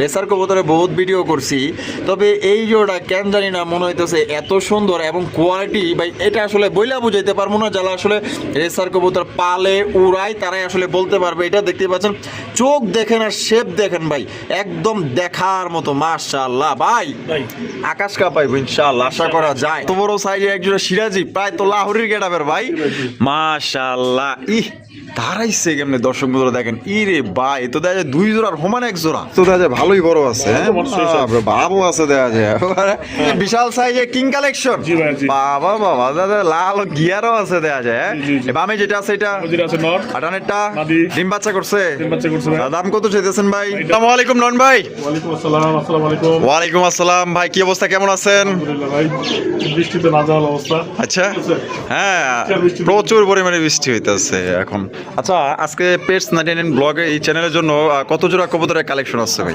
Racer কবুতরে বহুত video করছি। তবে এই জোড়া কেন জানি না মনে হইতেছে এত সুন্দর এবং কোয়ালিটি ভাই এটা আসলে বইলা বুঝাইতে পারব না যারা আসলে রেসার কবুতর পালে উড়ায় তারাই আসলে বলতে পারবে। এটা দেখতে পাচ্ছেন চোখ দেখেন আর শেপ দেখেন ভাই একদম দেখার মতো মাশাআল্লাহ। ভাই ভাই। আকাশ কাপাইবো ইনশাআল্লাহ আশা করা যায়। তো বড় সাইজে একজোড়া সিরাজি প্রায় তো লাহোরের গেটাবের ভাই। মাশাআল্লাহ। ইহ দাঁড়াইছে কেমনে দর্শক বন্ধুরা দেখেন? ই রে ভাই এ তো দেখা যায় দুই জোড়ার সমান এক জোড়া। তো দেখা যায় ভালোই বড় আছে হ্যাঁ? বাবু আছে। দেখা যায়। বিশাল সাইজে কিং কালেকশন। বাবা বাবা দাদা লাল গিয়ারও আছে দেখা যায় হ্যাঁ? বামে যেটা আছে এটা আটানেরটা ডিম বাচ্চা করছে। দাম কত চাইতেছেন ভাই? আসসালামু আলাইকুম নন ভাই। ওয়ালাইকুম আসসালাম ওয়ালাইকুম ভাই কি অবস্থা কেমন আছেন? বৃষ্টিতে অবস্থা। আচ্ছা হ্যাঁ প্রচুর পরিমাণে বৃষ্টি হইতেছে এখন। আচ্ছা আজকে পেটস নাইনটি নাইন ব্লগে এই চ্যানেলের জন্য কত জোড়া কবুতরের কালেকশন আছে ভাই?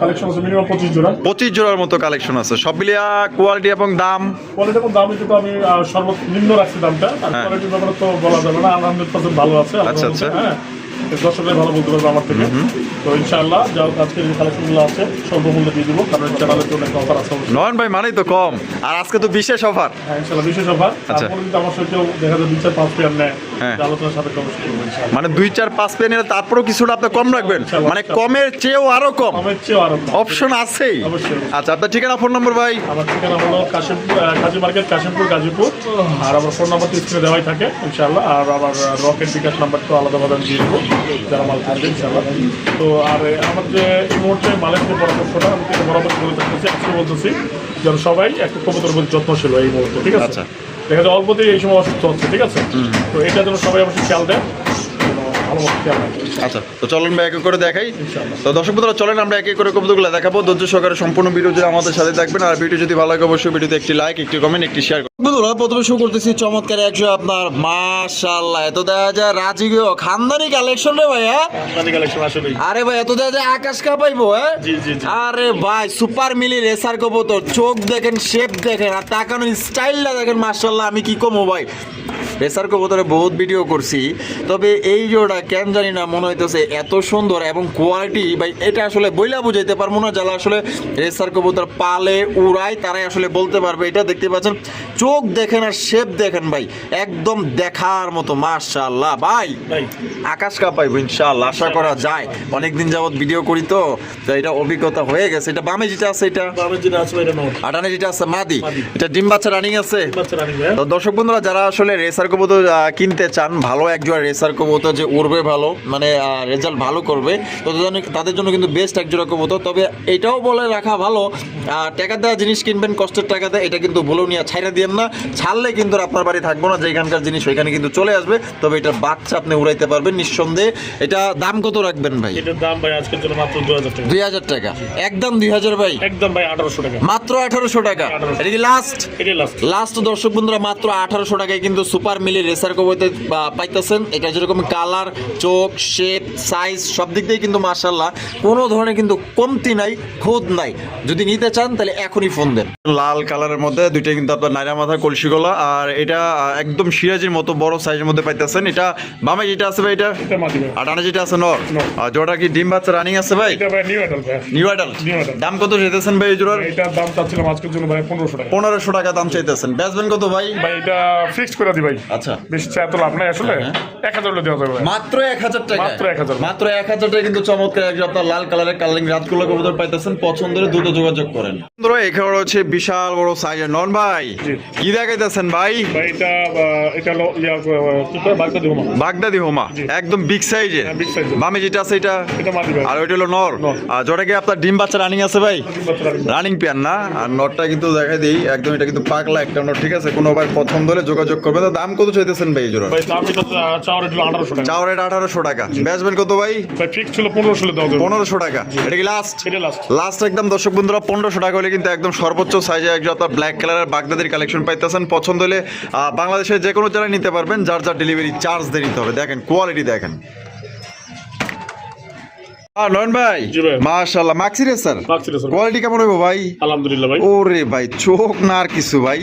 কালেকশন আছে মিনিমাম পঁচিশ জোড়া। পঁচিশ জোড়ার মতো কালেকশন আছে। সব মিলিয়া কোয়ালিটি এবং দাম? কোয়ালিটি এবং দাম আমি সর্বনিম্ন রাখছি দামটা। আর হ্যাঁ। কোয়ালিটির ব্যাপারে তো বলা যাবে না। আলহামদুলিল্লাহ ভালো আছে। আচ্ছা, আচ্ছা। হ্যাঁ। দর্শকরাই ভালো বলতে পারবে আমার থেকে। তো ইনশাআল্লাহ যা আজকে যে কালেকশনগুলো আছে স্বল্প মূল্যে দিয়ে দেবো কারণ চ্যানেলের জন্য একটা অফার আছে নয়ন ভাই মানেই তো কম। আর আজকে তো বিশেষ অফার হ্যাঁ ইনশাআল্লাহ বিশেষ অফার আচ্ছা। তারপরে যদি আমার সাথে কেউ দেখা যায় দুই চার পাঁচ পেয়ার নেয় হ্যাঁ। আলোচনার সাথে অবশ্যই মানে দুই চার পাঁচ পেয়ে নিলে তারপরেও কিছুটা আপনি কম রাখবেন। মানে কমের চেয়েও আরও কম। চেয়েও আরও কম। অপশন আছেই। আচ্ছা আপনার ঠিকানা ফোন নম্বর ভাই? আমার ঠিকানা হলো কাশিমপুর কাজী মার্কেট কাশিমপুর গাজীপুর। আর আমার ফোন নাম্বার তো স্ক্রিনে দেওয়াই থাকে ইনশাআল্লাহ। আর আমার রকেট বিকাশ নাম্বার তো আলাদাভাবে আমি দিয়ে দেবো। যারা মাল থাকবে ইনশাল্লাহ তো আর আমার যে এই মুহূর্তে মালের যে পরামর্শটা আমি বরাবর বলে থাকতেছি আজকে বলতেছি যেন সবাই একটু কবুতর প্রতি যত্নশীল এই মুহূর্তে ঠিক আছে? আচ্ছা। দেখা যায় অল্পতেই এই সময় অসুস্থ হচ্ছে ঠিক আছে? তো এটা যেন সবাই অবশ্যই খেয়াল দেয় যেন ভালো মতো খেয়াল রাখে আচ্ছা তো চলেন ভাই এক এক করে দেখাই। তো দর্শক বন্ধুরা চলেন আমরা এক এক করে কবিতাগুলো দেখাবো। ধৈর্য সহকারে সম্পূর্ণ ভিডিও যদি আমাদের সাথে থাকবেন আর ভিডিও যদি ভালো লাগে অবশ্যই ভিডিওতে একটি লাইক একটি কমেন্ট একটি শেয়ার বন্ধুরা প্রথমে শুরু করতেছি চমৎকার একশো আপনার মাশাআল্লাহ এত দেখা যায় রাজকীয় খানদানি কালেকশন রে আরে ভাই এত দেখা যায় আকাশ কাঁপাইবো হ্যাঁ। আরে ভাই সুপার মিলি রেসার কবুতর। চোখ দেখেন শেপ দেখেন আর তাকানোর স্টাইলটা দেখেন মাশাআল্লাহ আমি কি কমো ভাই? রেসার কবুতরে বহুত ভিডিও করছি। তবে এই জোড়া কেন জানি না মনে হইতেছে এত সুন্দর এবং কোয়ালিটি ভাই এটা আসলে বইলা বুঝাইতে পারব না যারা আসলে রেসার কবুতর পালে উড়ায় তারাই আসলে বলতে পারবে। এটা দেখতে পাচ্ছেন চোখ দেখেন আর শেপ দেখেন ভাই একদম দেখার মতো মাশাআল্লাহ। ভাই আকাশ কাঁপাইবো ইনশাআল্লাহ আশা করা যায়। অনেকদিন যাবত ভিডিও করি তো এটা অভিজ্ঞতা হয়ে গেছে। এটা বামে যেটা আছে এটা? আটানে যেটা আছে মাদি। এটা ডিম বাচ্চা রানিং আছে? তো দর্শক বন্ধুরা যারা আসলে রেসার কবুতর আহ, কিনতে চান ভালো একজোড়া রেসার কবুতর যে উড়বে ভালো মানে রেজাল্ট ভালো করবে তো তাদের জন্য- কিন্তু বেস্ট একজোড়া কবুতর। তবে এটাও বলে রাখা ভালো টাকা দেওয়া জিনিস কিনবেন কষ্টের টাকা দেয় এটা কিন্তু ভুলেও নিয়ে ছাইরা দিয়েন না। ছাড়লে কিন্তু আপনার বাড়ি থাকব না যেখানকার জিনিস ওইখানে কিন্তু চলে আসবে তবে এটা বাচ্চা আপনি উড়াইতে পারবেন নিঃসন্দেহে। এটা দাম কত রাখবেন ভাই? এটার দাম ভাই আজকের জন্য মাত্র দু হাজার টাকা। দুই হাজার টাকা। একদম দুই হাজার ভাই? একদম ভাই আঠারোশো টাকা। মাত্র আঠারোশো টাকা। এটা কি লাস্ট লাস্ট দর্শক বন্ধুরা মাত্র আঠারোশো টাকায় কিন্তু সুপার মিলি রেসার কবইতে পাইতেছেন। এটা যেরকম কালার চোখ শেপ সাইজ সব দিক দিয়ে কিন্তু মার্শাল্লাহ কোনো ধরনের কিন্তু কমতি নাই খোদ নাই। যদি নিতে চান তাহলে এখনই ফোন দেন। লাল কালারের মধ্যে দুইটা কিন্তু আপনার নাইরা মাথা কলসি গলা। আর এটা একদম সিরাজির মতো বড় সাইজের মধ্যে পাইতেছেন। এটা বামে যেটা আছে ভাই এটা? ডানে যেটা আছে নর। আর জোড়া কি ডিম বাচ্চা রানিং আছে ভাই? এটা নিউ অ্যাডাল অ্যাডাল্ট দাম কত যেতেছেন ভাই জোড়ার? এটার দাম চাচ্ছিলাম আজকের জন্য ভাই পনেরোশো টাকা। পনেরোশো টাকা দাম চাইতেছেন। বেচবেন কত ভাই? ভাই এটা ফিক্সড করে দি ভাই। আচ্ছা। বেশি চা তো লাভ নাই আসলে? এক হাজার দেওয়া যাবে। মাত্র এক হাজার টাকা। মাত্র 1000 মাত্র এক হাজার টাকা কিন্তু চমৎকার একজন আপনার লাল কালারের কালারিং রাতগুলো কবুতর পাইতেছেন। পছন্দ দ্রুত যোগাযোগ করেন। বন্ধুরা এখানে রয়েছে বিশাল বড় সাইজের নন ভাই কি দেখাইতেছেন ভাই? ভাই এটা এটা হলো আহ, কি করে বাগদা দিব বাগদাদি হোমা একদম বিগ সাইজের হ্যাঁ। বামে যেটা আছে এটা? মাটি ভাই। আর ওইটা হলো নর। আর যেটা কি আপনার ডিম বাচ্চা রানিং আছে ভাই? রানিং। পেয়ার না? আর নটটা কিন্তু দেখাই দিই। একদম এটা কিন্তু পাগলা একটা ঠিক আছে? কোনো ভাই পছন্দ হলে যোগাযোগ করবে। তো দাম কত চাইতেছেন ভাই জোড়া? ভাই দাম এটা চাওয়ার হলো আঠারোশো টাকা। চাওয়ার এটা আঠারোশো টাকা। বেচবেন কত ভাই? ভাই ফিক্স ছিল পনেরোশো হলে দেওয়া যাবে। পনেরোশো টাকা। এটা কি লাস্ট এটা লাস্ট লাস্ট একদম দর্শক বন্ধুরা পনেরোশো টাকা হলে কিন্তু একদম সর্বোচ্চ সাইজে একজন আপনার ব্ল্যাক কালারের বাগদাদের কালেকশন পাইতেছেন। পছন্দ হলে বাংলাদেশের যে কোনো জায়গায় নিতে পারবেন। যার যার ডেলিভারি চার্জ দিয়ে নিতে হবে। দেখেন কোয়ালিটি দেখেন। নয়ন ভাই। মাশাআল্লাহ। মাক্সি রে স্যার স্যার কোয়ালিটি কেমন হইব ভাই? আলহামদুলিল্লাহ ভাই। ওরে ভাই চোখ না আর কিছু ভাই।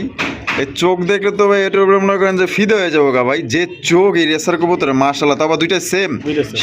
এই চোখ দেখলে তো ভাই এটার উপরে মনে করেন যে ফিদে হয়ে যাব গা ভাই। যে চোখ এই রেসার কবুতরের মাশাল্লাহ তারপর দুইটা সেম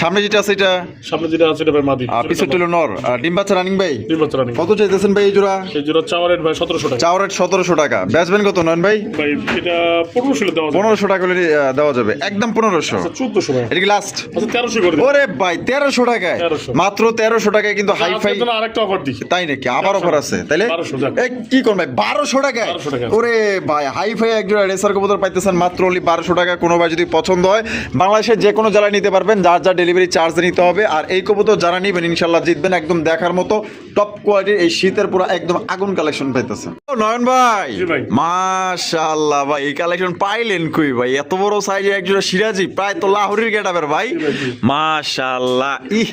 সামনে যেটা আছে এটা? সামনে যেটা আছে এটা ভাই মাদি। আর পিছের টেলো নর। আর ডিম বাচ্চা রানিং ভাই? দুই বছর রানিং কত চাইতেছেন ভাই এই জোড়া? এই জোড়া চাওয়া রেট ভাই সতেরোশো টাকা। চাওয়ার রেট সতেরোশো টাকা। বেচবেন কত নয়ন ভাই? ভাই এটা পনেরোশো দেওয়া যাবে। পনেরোশো টাকা হলে দেওয়া যাবে। একদম পনেরোশো। চোদ্দশো ভাই। এটা কি লাস্ট আচ্ছা তেরোশো করে দিন। ওরে ভাই তেরোশো টাকায়। 1300 মাত্র তেরোশো টাকায় কিন্তু হাই ফাই আজকের আরেকটা অফার দিই। তাই নাকি? আবার অফার আছে। তাইলে? 1200 যাক। এই কি কোন ভাই? বারোশো টাকায়? 1200 টাকা। ওরে ভাই হাই ফাই একজোড়া রেসার কবুতর পাইতেছেন মাত্র অনলি বারোশো টাকা। কোনো ভাই যদি পছন্দ হয়, বাংলাদেশের যে কোনো জেলায় নিতে পারবেন। যার যা ডেলিভারি চার্জ নিতে হবে। আর এই কবুতর যারা নিবেন, ইনশাল্লাহ জিতবেন। একদম দেখার মতো টপ কোয়ালিটির এই শীতের পুরো একদম আগুন কালেকশন পাইতেছেন ও নয়ন ভাই। মাশাআল্লাহ ভাই এই কালেকশন পাইলেন কই ভাই? এত বড় সাইজে একজোড়া সিরাজি প্রায় তো লাহোরের গেটাবের ভাই। মাশাআল্লাহ ইহ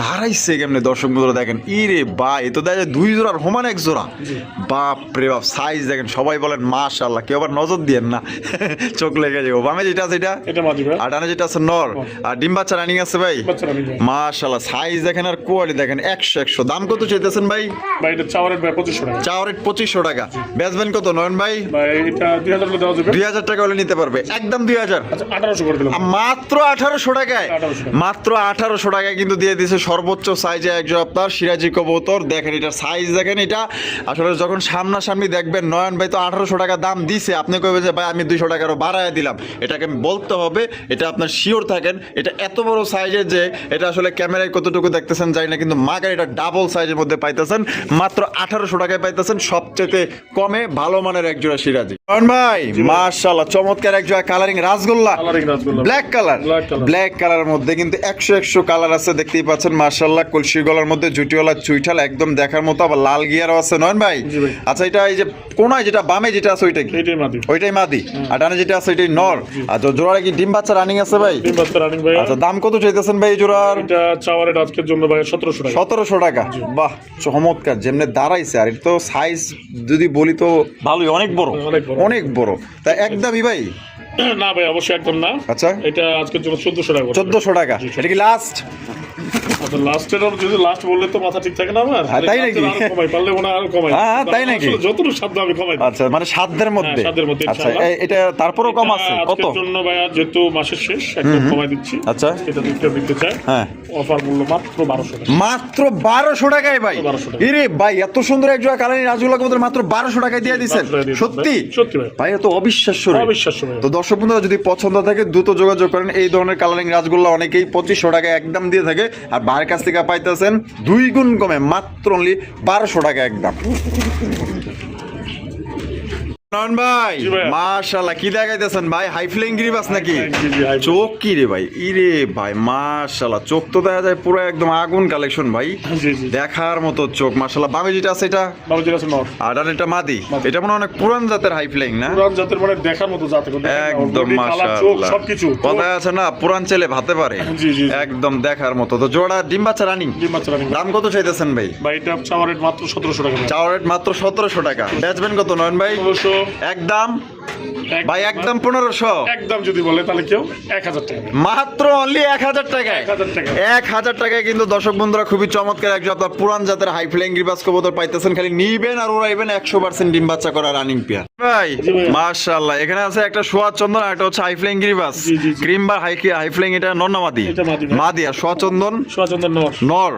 দাঁড়াইছে কেমনে দর্শক বন্ধুরা দেখেন? ই রে ভাই এ তো দেখা যায় দুই জোড়ার সমান এক জোড়া। বাপ রে বাপ সাইজ দেখেন সবাই বলেন মাশাআল্লাহ কেউ আবার নজর দিয়েন না। চোখ লেগে যাব। বামে যেটা আছে এটা? আর ডানে যেটা আছে নর। আর ডিম বাচ্চা রানিং আছে ভাই? মাশাআল্লাহ সাইজ দেখেন আর কোয়ালিটি দেখেন একশো একশো। দাম কত চাইতেছেন ভাই? ভাই এটা চাওয়া রেট ভাই পঁচিশশো টাকা। চাওয়ার রেট পঁচিশশো টাকা। বেচবেন কত? নয়ন ভাই? ভাই এটা দুই হাজার দেওয়া যাবে। দুই হাজার টাকা হলে নিতে পারবে। একদম দুই হাজার। আচ্ছা আঠারোশো করে দিলাম। মাত্র আঠারোশো টাকায় মাত্র আঠারোশো টাকায় কিন্তু দিয়ে দিয়েছে সর্বোচ্চ সাইজে একজন আপনার সিরাজি কবুতর। দেখেন এটা সাইজ দেখেন এটা। আসলে যখন সামনাসামনি দেখবেন নয়ন ভাই তো আঠারোশো টাকা দাম দিছে। আপনি কইবেন যে ভাই আমি দুইশো টাকারও বাড়ায় দিলাম। এটাকে বলতে হবে এটা আপনার শিওর থাকেন। এটা এত বড় সাইজের যে এটা আসলে ক্যামেরায় কতটুকু দেখতেছেন জানি না কিন্তু মাগার এটা ডাবল সাইজের মধ্যে পাইতেছেন মাত্র আঠারোশো টাকায় পাইতেছেন সবচেয়ে কমে ভালো মানের একজোড়া সিরাজি। ভাই মার্শাল্লাহ চমৎকার একজোড়া colouring rasgulla? Colouring rasgulla. Black colour black কালারের মধ্যে কিন্তু একশো একশো কালার আছে দেখতেই পাচ্ছেন মার্শাল্লাহ কলসি গলার মধ্যে জুটিওয়ালা চুইঠাল একদম দেখার মতো আবার লাল গিয়ারও আছে নয়ন ভাই? আচ্ছা এটা এই যে কোনায় যেটা বামে যেটা আছে ওইটা কি? ওইটাই মাদি। আর ডানে যেটা আছে ওইটাই নর। আর তো জোড়ার কি ডিম বাচ্চা রানিং আছে ভাই? তিন বাচ্চা রানিং ভাই। আচ্ছা দাম কত চাইতেছেন ভাই এই জোড়ার? এটা চাওয়া আজকের জন্য ভাই সতেরোশো টাকা। সতেরোশো টাকা। বাহ চমৎকার যেমনি দাঁড়াইছে আর এটা তো সাইজ যদি বলি তো ভালোই অনেক বড়। অনেক বড়। তা একদমই ভাই? না ভাই অবশ্যই একদম না। আচ্ছা। এটা আজকের জন্য চোদ্দশো টাকা চোদ্দশো টাকা। এটা কি লাস্ট আচ্ছা লাস্টের যদি লাস্ট বললে তো মাথা ঠিক থাকে না আমার। হ্যাঁ, তাই নাকি? কমাই পারলে মনে আরও কমাই। হ্যাঁ, তাই নাকি? যতটুকু সাধ্য আমি কমাই আচ্ছা মানে সাধ্যের মধ্যে। হ্যাঁ, সাধ্যের মধ্যে, আচ্ছা এটা তারপরেও কম আছে? কত? জন্য ভাইয়া যেহেতু মাসের শেষ একদম কমাই দিচ্ছি। আচ্ছা। এটা নিতে হ্যাঁ। অফার মূল্য মাত্র বারোশো টাকা। মাত্র টাকায় ভাই। 1200 ভাই এত সুন্দর এক জোড়া কালারি রাজগুলা কবুতর মাত্র বারোশো টাকায় দিয়ে দিচ্ছেন 1200 টাকা দিয়ে দিচ্ছেন, সত্যি? ভাই। সত্যি ভাই। ভাই এত অবিশ্বাস্য অবিশ্বাস্য তো দর্শক বন্ধুরা যদি পছন্দ থাকে দ্রুত যোগাযোগ করেন। এই ধরনের কালারিং রাজগোল্লা অনেকেই পঁচিশশো টাকায় একদম দিয়ে থাকে। আর বাইরের কাছ থেকে পাইতেছেন দুই গুণ কমে মাত্র অনলি বারোশো টাকা একদম। নয়ন ভাই কি দেখাইতেছেন ভাই? হাই ফ্লেইং গিরিবাস নাকি। চোখ কি রে ভাই? ইরে ভাই মাশাআল্লাহ চোখ তো দেখা যায় পুরো একদম আগুন কালেকশন ভাই। দেখার মতো চোখ মাশাআল্লাহ। বামে যেটা আছে এটা? বারো যেটা আছে নর। আর ডান এটা মাদি। এটা মনে অনেক পুরান জাতের হাই ফ্লেইং না? পুরান জাতের মানে দেখার মতো একদম সবকিছু। কথা আছে না পুরান ছেলে ভাতে পারে। একদম দেখার মতো। তো জোড়া ডিম বাচ্চা রানিং ডিম বাচ্চা রানিং দাম কত চাইতেছেন ভাই? ভাই এটা চাওয়া রেট মাত্র সতেরোশো টাকা। ভাই। চাওয়ার মাত্র সতেরোশো টাকা। বেচবেন কত নয়ন ভাই? একদম এক- ভাই একদম পনেরোশো। একদম যদি বলে তাহলে কেউ এক হাজার টাকা মাত্র অনলি এক হাজার টাকায়। এক হাজার টাকায়। কিন্তু দর্শক বন্ধুরা খুবই চমৎকার একজন আপনার পুরান জাতের হাই ফ্লাইং গ্রিবাস কবুতর পাইতেছেন খালি নিবেন আর উড়াইবেন একশো পার্সেন্ট ডিম বাচ্চা করা রানিং পেয়ার ভাই এখানে আছে একটা সোয়া চন্দন আর একটা হচ্ছে হাই ফ্লাইং গ্রিবাস। ক্রিম বা হাই হাই ফ্লাইং এটা নন্নামাদি মাদি? আর সোয়া চন্দন? সোয়াচন্দ্র নর। নর।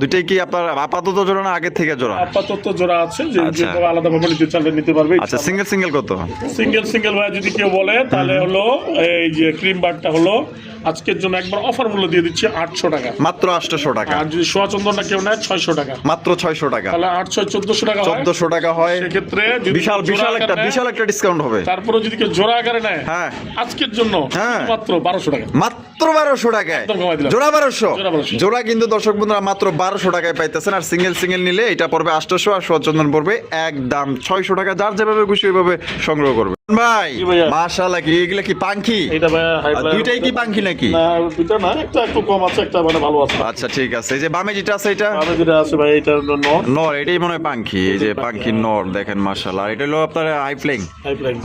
দুইটাই কি আপনার আপাতত জোড়া না আগের থেকে জোড়া? আপাতত জোড়া আছে যে আচ্ছা। আলাদা ভাবে নিতে চাইলে নিতে পারবে। আচ্ছা সিঙ্গেল সিঙ্গেল কত? সিঙ্গেল সিঙ্গেল ভাই যদি কেউ বলে তাহলে হলো এই যে ক্রিম বারটা হলো আজকের জন্য একবার অফার মূল্য দিয়ে দিচ্ছি আটশো টাকা। মাত্র আটশোশো টাকা। আর যদি সোয়াচন্দনটা কেউ নেয় ছয়শো টাকা। মাত্র ছয়শো টাকা। তাহলে আটশো চোদ্দশো টাকা চোদ্দশো টাকা হয়। সেক্ষেত্রে বিশাল জোড়া বিশাল একটা বিশাল একটা ডিসকাউন্ট হবে। তারপরে যদি কেউ জোড়া আকারে নেয় হ্যাঁ। আজকের জন্য হ্যাঁ। মাত্র বারোশো টাকা। মাত্র বারোশো টাকায়। জোড়া বারোশো। জোড়া কিন্তু দর্শক বন্ধুরা মাত্র বারোশো টাকায় পাইতেছেন। আর সিঙ্গেল সিঙ্গেল নিলে এটা পড়বে আটশোশো আর সচন্দন পড়বে একদম ছয়শো টাকা। যার যেভাবে খুশি ওইভাবে সংগ্রহ করবে। ভাই ভাইয়া। কি এগুলা কি আর দুইটাই কি পাঙ্খি নাকি? না দুইটা না একটা একটু কম আছে একটা মানে ভালো আছে। আচ্ছা ঠিক আছে। এই যে বামে যেটা আছে এটা? যেটা আছে ভাই এটা নর। নর এটাই মনে হয় পাঙ্খি। এই যে পাঙ্খি নর দেখেন মাশাআল্লাহ। এটা হলো আপনার আই ফ্লাইং।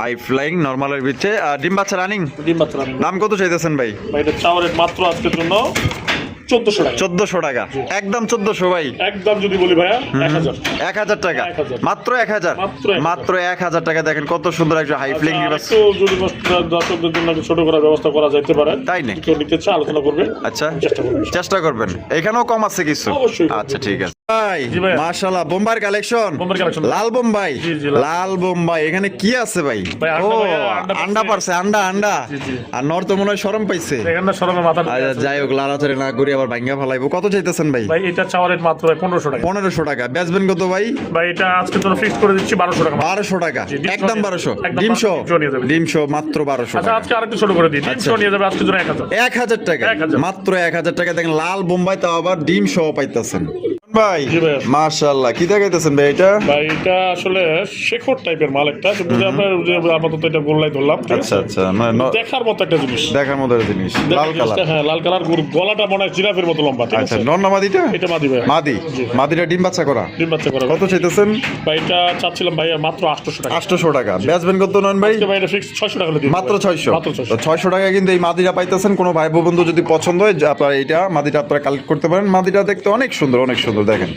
Eye flying. নরমালের ভিতরে আর ডিম বাচ্চা রানিং? ডিম বাচ্চা রানিং। দাম কত চাইতেছেন ভাই? ভাই এটা চাওয়ার রেট মাত্র আজকের জন্য চোদ্দশো টাকা। চোদ্দশো টাকা। একদম চোদ্দশো ভাই। একদম যদি বলি ভাইয়া এক হাজার। টাকা। মাত্র এক হাজার? মাত্র এক হাজার। টাকা। দেখেন কত সুন্দর একটা হাই ফ্লিং দর্শকদের জন্য ছোট করার ব্যবস্থা করা যাইতে পারে। তাই না কেউ নিতে আলোচনা করবে। আচ্ছা। চেষ্টা করবেন। চেষ্টা করবেন। এখানেও কম আছে কিছু। আচ্ছা ঠিক আছে। ভাই মাশাআল্লাহ বোম্বাই কালেকশন লাল বোম্বাই? জি, জি, লাল। লাল বোম্বাই এখানে কি আছে ভাই? ভাই, ও আন্ডা ভাইয়া, আন্ডা আন্ডা পারছে। পারছে আন্ডা আন্ডা। জি, জি। আর নর তো মনে হয় শরম পাইছে। এখানে সরমে মাথা আচ্ছা, যাই হোক লালাচারে না করি আবার ভাঙ্গা ফেলাইবো। কত চাইতেছেন ভাই? ভাই এটা চাওয়ার রেট মাত্র পনেরোশো টাকা। পনেরোশো টাকা। বেচবেন কত ভাই? ভাই এটা আজকে তোর ফিক্স করে দিচ্ছি বারোশো টাকা বারোশো টাকা। একদম সহ বারোশো। একদম ডিমশো 1200 নিয়ে যাবে। ডিমশো মাত্র বারোশো আচ্ছা আজকে আরেকটু ছোট করে দিই। আচ্ছা। তিনশো নিয়ে যাবে আজকে জন্য এক হাজার। টাকা। মাত্র এক হাজার টাকা। দেখেন লাল বোম্বাই তাও আবার ডিম সহ পাইতেছেন। ভাই। মাশাআল্লাহ। কি দেখাইতেছেন ভাই এটা? ভাই এটা আসলে শেখর টাইপের মাল একটা। কিন্তু যে আপনার আপাতত এটা গোল্লাই ধরলাম আচ্ছা আচ্ছা। মানে দেখার মতো একটা জিনিস। দেখার মতো একটা জিনিস। লাল কালার। হ্যাঁ লাল কালার। গলাটা মনে হয় জিরাফের মতো লম্বা আচ্ছা আছে? নর না মাদিটা? এটা মাদি ভাই। মাদি। মাদিটা ডিম বাচ্চা করা? ডিম বাচ্চা করা। কত চাইতেছেন? ভাই এটা চাচ্ছিলাম ভাই মাত্র আটশোশো টাকা। আটশোশো টাকা। বেচবেন কত নন ভাই? আজকে ভাই এটা ফিক্স ছয়শো টাকা দিয়ে দিবো মাত্র ভাই। ছয়শো। মাত্র ছয়শো। ছয়শো টাকায় কিন্তু এই মাদিটা পাইতেছেন। কোনো ভাই বন্ধু যদি পছন্দ হয় আপনারা এইটা মাদিটা আপনারা কালেক্ট করতে পারেন। মাদিটা দেখতে অনেক সুন্দর অনেক সুন্দর। দেখেন।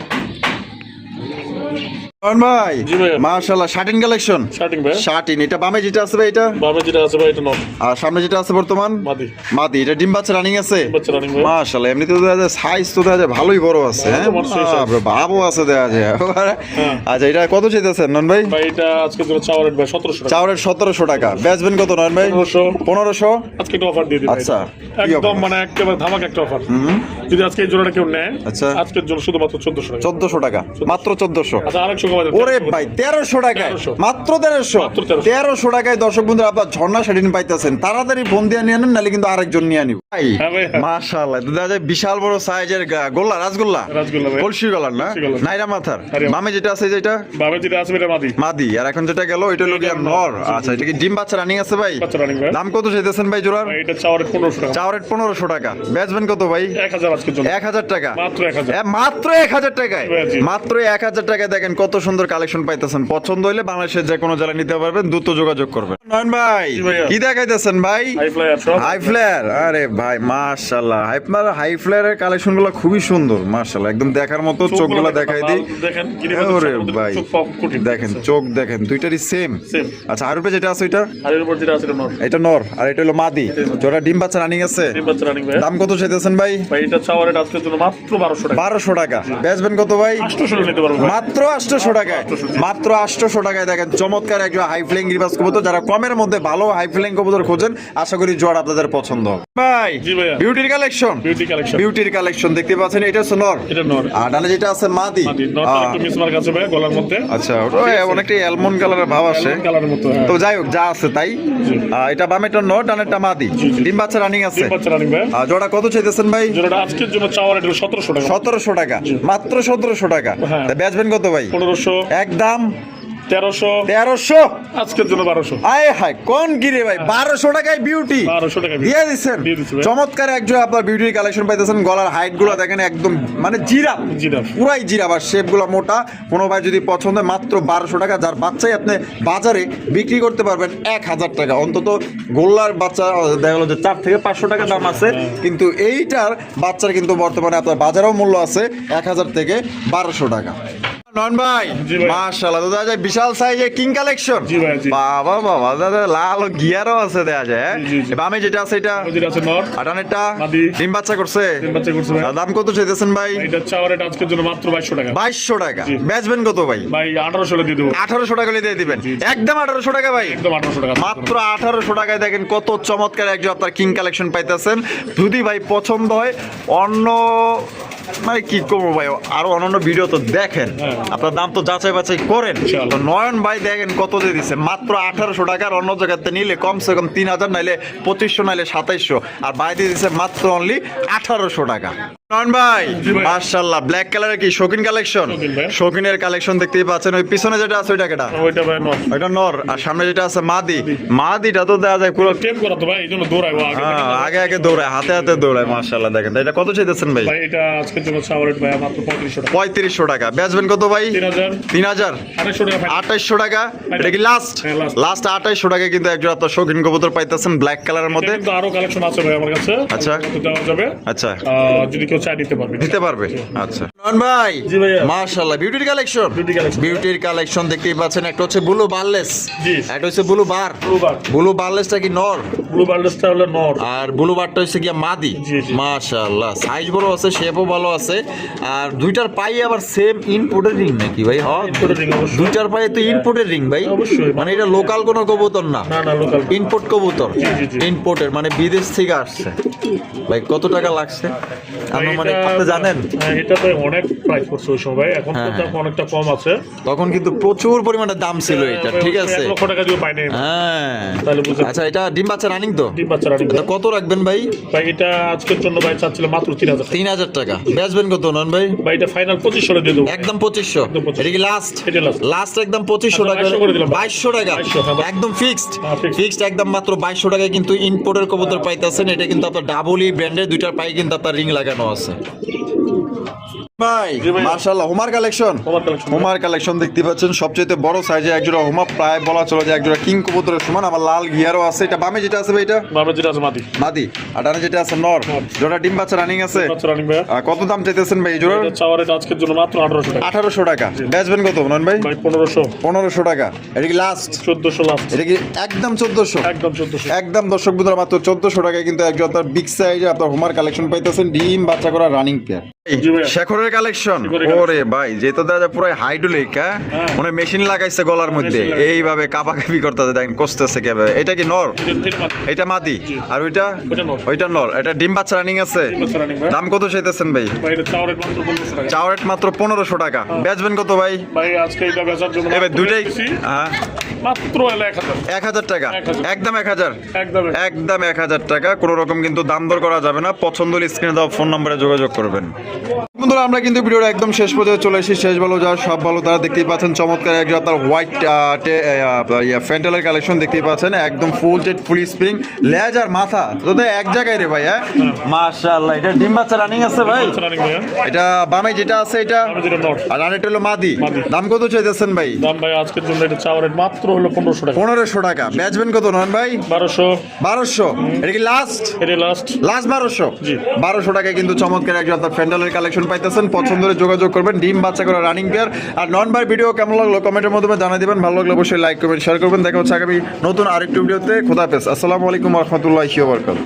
ভাই? জি শার্টিন কালেকশন? স্টার্টিং ভাই শার্টিন এটা বামে যেটা আছে ভাই এটা? বামে যেটা আছে ভাই এটা নট আর সামনে যেটা আছে বর্তমান? মাদি। মাদি এটা ডিম বাচ্চা রানিং আছে? বাচ্চা রানিং ভাই মাশাআল্লাহ এমনিতে তো দেখা যায় সাইজ তো দেখা যায় ভালোই বড় আছে হ্যাঁ? বড় আছে। বাপরে, বাবও আছে দেখা যায়। আচ্ছা এটা কত চাইতেছেন নন ভাই? ভাই এটা আজকে জন্য চাওয়ার ভাই সতেরোশো টাকা। বেচবেন কত নন ভাই? আজকে একটা অফার দিয়ে দিই আচ্ছা, একদম মানে একেবারে ধামাক একটা অফার যদি আজকে এই জোড়াটা কেউ নেয় আচ্ছা। আজকের জন্য শুধুমাত্র চোদ্দশো টাকা। টাকা মাত্র চোদ্দশো। আচ্ছা আরেকশো। ওরে ভাই তেরোশো টাকায় মাত্র তেরোশো। তেরোশো। টাকায় দর্শক বন্ধুরা আপনার ঝর্ণা শাড়িন পাইতেছেন। তাড়াতাড়ি ফোন দিয়ে নিয়ে নেন নাহলে কিন্তু আরেকজন নিয়ে নিব। ভাই হ্যাঁ। মাশাআল্লাহ বিশাল বড় সাইজের গোল্লা রাসগোল্লা রাসগোল্লা কলসি গলার না? নাইরা মাথার। মামে যেটা আছে যেটা? বামে যেটা আছে এটা মাদি। মাদি আর এখন যেটা গেল এটা হলো গিয়া নর। আচ্ছা এটা কি ডিম বাচ্চা রানিং আছে ভাই? দাম কত চাইতেছেন ভাই জোড়ার? ভাই, এটা চাওয়ার রেট পনেরোশো টাকা। চাওয়ার রেট পনেরোশো টাকা। বেচবেন কত ভাই? এক হাজার টাকা। মাত্র এক হাজার। মাত্র টাকায়? হ্যাঁ, মাত্র এক হাজার টাকায় দেখেন কত সুন্দর কালেকশন পাইতেছেন। পছন্দ হইলে বাংলাদেশের যে কোনো জেলায় নিতে পারবেন দ্রুত যোগাযোগ করবেন। নয়ন ভাই কি দেখাইতেছেন ভাই? হাই হাই ফ্লেয়ার আরে ভাই মাশাআল্লাহ। আপনার হাই ফ্লেয়ারের কালেকশনগুলো খুবই সুন্দর মাশাআল্লাহ। একদম দেখার মতো চোখগুলো দেখাই দিই। ওরে ভাই দেখেন চোখ দেখেন দুইটারই সেম আচ্ছা আর উপরে যেটা আছে ওইটা? আর এর যেটা আছে এটা নর আর এটা হলো মাদি। যেটা ডিম বাচ্চা রানিং আছে? ডিম বাচ্চা রানিং ভাই দাম কত চাইতেছেন ভাই? ভাই এটা চাওয়ার রেট আজকের জন্য মাত্র বারোশো টাকা। বারোশো টাকা। বেচবেন কত ভাই? আটশোশো নিতে পারব মাত্র আটশোশো টাকায়। মাত্র আটশোশো টাকায় দেখেন চমৎকার একজন হাই ফ্লেং রিভার্স কবুতর। যারা কমের মধ্যে ভালো হাই ফ্লেং কবুতর খোঁজেন আশা করি জোয়ার আপনাদের পছন্দ ভাই বিউটির কালেকশন বিউটির কালেকশন দেখতে পাচ্ছেন এটা হচ্ছে নর। এটা নর। আর ডানে যেটা আছে মাদি। গলার মধ্যে। আচ্ছা অনেকটা অ্যালমন্ড কালারের ভাব আসে। হ্যাঁ। তো যাই হোক যা আছে তাই। এটা বামেটা নর ডানেরটা মাদি। ডিম বাচ্চা রানিং আছে। জোড়া কত চাইতেছেন ভাই? যেটা আজকের জন্য চাওয়ার রেট সতেরোশো টাকা। সতেরোশো টাকা। মাত্র সতেরোশো টাকা। হ্যাঁ। বেচবেন কত ভাই? পনেরোশো একদম। তেরোশো। তেরোশো। আজকের জন্য বারোশো। আয় হায় কোন গিরে ভাই? বারোশো টাকায় বিউটি বারোশো টাকা দিয়ে দিচ্ছেন। দিয়ে দিচ্ছি ভাই। চমৎকার একজন আপনার বিউটির কালেকশন পাইতেছেন। গলার হাইটগুলো দেখেন একদম মানে জিরাপ। পুরাই জিরাপ আর শেপগুলো মোটা। কোনো ভাই যদি পছন্দ মাত্র বারোশো টাকা। যার বাচ্চাই আপনি বাজারে বিক্রি করতে পারবেন এক হাজার টাকা। অন্তত গোল্লার বাচ্চা দেখা গেলো যে চার থেকে পাঁচশো টাকা দাম আছে। কিন্তু এইটার বাচ্চার কিন্তু বর্তমানে আপনার বাজারেও মূল্য আছে এক হাজার থেকে বারোশো টাকা। নন ভাই মাশাআল্লাহ তো যায় বিশাল সাইজের কিং কালেকশন। বাবা বাবা দাদা লাল গিয়ারও আছে যায় হ্যাঁ? বামে যেটা আছে এটা যেটা আছে নট আটানেরটা ডিম বাচ্চা করছে। তিন বাচ্চা করছে দাম কত চাইতেছেন ভাই? এটা চাওয়ার রেট আজকের জন্য মাত্র বাইশশো টাকা। বাইশশো টাকা। বেচবেন কত ভাই? ভাই আঠারোশো দিয়ে দেবো। আঠারোশো টাকা দিয়ে দিবেন। একদম আঠারোশো টাকা ভাই। একদম আঠারোশো টাকা। মাত্র আঠারোশো টাকায় দেখেন কত চমৎকার একজন আপনার কিং কালেকশন পাইতেছেন। যদি ভাই পছন্দ হয় অন্য মানে কি করব ভাই? আরও অন্যান্য ভিডিও তো দেখেন। হ্যাঁ। আপনার দাম তো যাচাই বাছাই করেন। তো নয়ন ভাই দেখেন কত দিয়ে দিচ্ছে মাত্র আঠারোশো টাকার অন্য জায়গাতে নিলে কমসে কম তিন হাজার নাইলে পঁচিশশো নাইলে সাতাইশশো। আর ভাই দিয়ে দিচ্ছে মাত্র অনলি আঠারোশো টাকা। নয়ন ভাই মার্শাল্লাহ ব্ল্যাক কালারের কি? শৌখিন কালেকশন শৌখিনের কালেকশন দেখতেই পাচ্ছেন। ওই পিছনে যেটা আছে ওইটা কেটা ওইটা নর। আর সামনে যেটা আছে মাদি। মাদিটা তো দেখা যায় পুরো টেম করা তো ভাই এই জন্য আগে। আগে দৌড়ায় হাতে হাতে দৌড়ায় মার্শাল্লাহ দেখেন। এটা কত চাইতেছেন ভাই? এটা জন্য মাত্র টাকা। বেচবেন কত ভাই? তিন হাজার। টাকা আঠাইশশো টাকা? এটা কি লাস্ট লাস্ট আঠাইশশো টাকা কিন্তু একজন আপনার শৌখিন কবুতর পাইতেছেন ব্ল্যাক কালারের মধ্যে। আরও কালেকশন আছে ভাই আমার কাছে। আচ্ছা। দেওয়া যাবে। আচ্ছা। যদি কেউ দিতে পারবে। দিতে পারবে? আচ্ছা। ভাই জি মাশাআল্লাহ বিউটির কালেকশন বিউটির কালেকশন দেখতেই পাচ্ছেন একটা হচ্ছে ব্লু বারলেস একটা হচ্ছে ব্লু বার ব্লু বার ব্লু বারলেসটা কি নর? ব্লু বার্ডেসটা হলো নর। আর ব্লু বারটা হচ্ছে গিয়া মাদি। মাশাআল্লাহ সাইজ বড় আছে শেপও ভালো আছে। আর দুইটার পাই আবার সেম ইনপুটের রিং নাকি ভাই? হ্যাঁ। দুইটার পায়ে তো ইনপুটের রিং ভাই। মানে এটা লোকাল কোনো কবুতর না। ইনপুট কবুতর। ইনপোর্টের মানে বিদেশ থেকে আসছে। ভাই কত টাকা লাগছে? মানে আপনি জানেন? এটা তো অনেক প্রাইস পড়ছে ওই সময়। এখন তো হ্যাঁ, দাম অনেকটা কম আছে। তখন কিন্তু প্রচুর পরিমাণে দাম ছিল এটা ঠিক আছে। লক্ষ টাকা দিয়ে পাইনি। হ্যাঁ। তাহলে। আচ্ছা এটা ডিম বাচ্চা রানিং তো? ডিম বাচ্চা রানিং কত রাখবেন ভাই? ভাই এটা আজকের জন্য ভাই চাচ্ছিল মাত্র তিন হাজার তিন হাজার টাকা। বেচবেন কত নন ভাই? ভাই এটা ফাইনাল পঁচিশশো দিয়ে দেবো। একদম পঁচিশশো। 2500 এটা কি লাস্ট এটা last। লাস্ট একদম পঁচিশশো আচ্ছা, টাকা। 2200 বাইশশো টাকা। 2200, হ্যাঁ, একদম ফিক্সড হ্যাঁ, ফিক্সড একদম মাত্র বাইশশো টাকায় কিন্তু ইনপোর্টের কবুতর পাইতেছেন। এটা কিন্তু আপনার ডাবলি ব্র্যান্ডের দুইটার পাই কিন্তু আপনার রিং লাগানো আছে। ভাই জি হোমার কালেকশন? Homer collection. দেখতে পাচ্ছেন সবচেয়ে বড় সাইজে একজোড়া হোমা প্রায় বলা চলে যে একজোড়া কিং কবুতরের সমান আমার লাল গিয়ারও আছে। এটা বামে যেটা আছে ভাই এটা? যেটা আছে মাদি। মাদি। আর ডানে যেটা আছে নর। নর। জোড়া ডিম বাচ্চা রানিং আছে? রানিং ভাই কত দাম চাইতেছেন ভাই চাওয়ার আজকের জন্য মাত্র আঠারোশো টাকা। আঠারোশো টাকা। বেচবেন কত নন ভাই? টাকা। এটা কি লাস্ট এটা কি একদম চোদ্দশো? একদম একদম দর্শক বন্ধুরা মাত্র চোদ্দশো টাকায় কিন্তু একজন আপনার বিগ সাইজে আপনার হোমার কালেকশন পাইতেছেন। ডিম বাচ্চা করা রানিং পেয়ার। শেখরের কালেকশন? ওরে ভাই যেটা দাদা পুরো হাইড্রোলিক হ্যাঁ? হ্যাঁ। মানে মেশিন লাগাইছে গলার মধ্যে। Machine লাগাইছে। এইভাবে কাপাকাপি করতেছে দেখেন কষতেছে কীভাবে। এটা কি নর? এটা মাদি। আর ওইটা? ওইটা নর। এটা ডিম বাচ্চা রানিং আছে। দাম কত চাইতেছেন ভাই? ভাই এটা চাওয়ার রেট মাত্র পনেরোশো টাকা। টাকা বেচবেন কত ভাই? এবার দুইটাই? হ্যাঁ। মাত্র এক হাজার। টাকা? একদম এক হাজার? একদম। এক। হাজার টাকা। কোনো রকম কিন্তু দাম দর করা যাবে না। পছন্দ স্ক্রিনে দেওয়া ফোন নম্বরে যোগাযোগ করবেন। বন্ধুরা আমরা কিন্তু ভিডিওর একদম শেষ পর্যায়ে চলে এসেছি। শেষ ভালো যা সব ভালো। তারা দেখতেই পাচ্ছেন চমৎকার একজন আপনার হোয়াইট ফ্যান্টালের কালেকশন দেখতেই পাচ্ছেন। একদম ফুল টেট ফুল স্প্রিং লেজ আর মাথা। তো তো এক জায়গায় রে ভাই হ্যাঁ? মাশাআল্লাহ এটা ডিম বাচ্চা রানিং আছে ভাই। এটা বামে যেটা আছে এটা? আর রানেটা হলো মাদি। দাম কত চাইতেছেন ভাই? দাম ভাই আজকের জন্য এটা চাওয়ার মাত্র হলো পনেরোশো টাকা। পনেরোশো টাকা। বেচবেন কত নন ভাই? বারোশো। বারোশো। এটা কি লাস্ট এটা লাস্ট লাস্ট বারোশো? জি। বারোশো টাকায় কিন্তু চমৎকার একজন আপনার ফ্যান্ডালের কালেকশন পাইতেছেন, পছন্দ হলে যোগাযোগ করবেন। ডিম বাচ্চা করে রানিং পেয়ার আর নন বাই ভিডিও কেমন লাগল? কমেন্টের মাধ্যমে জানিয়ে দেবেন। ভালো লাগলে অবশ্যই লাইক করবেন শেয়ার করবেন। দেখা হচ্ছে আগামী নতুন আরেকটি ভিডিওতে খোদা হাফেজ। আসসালামু আলাইকুম রহমতুল্লাহ বরকাত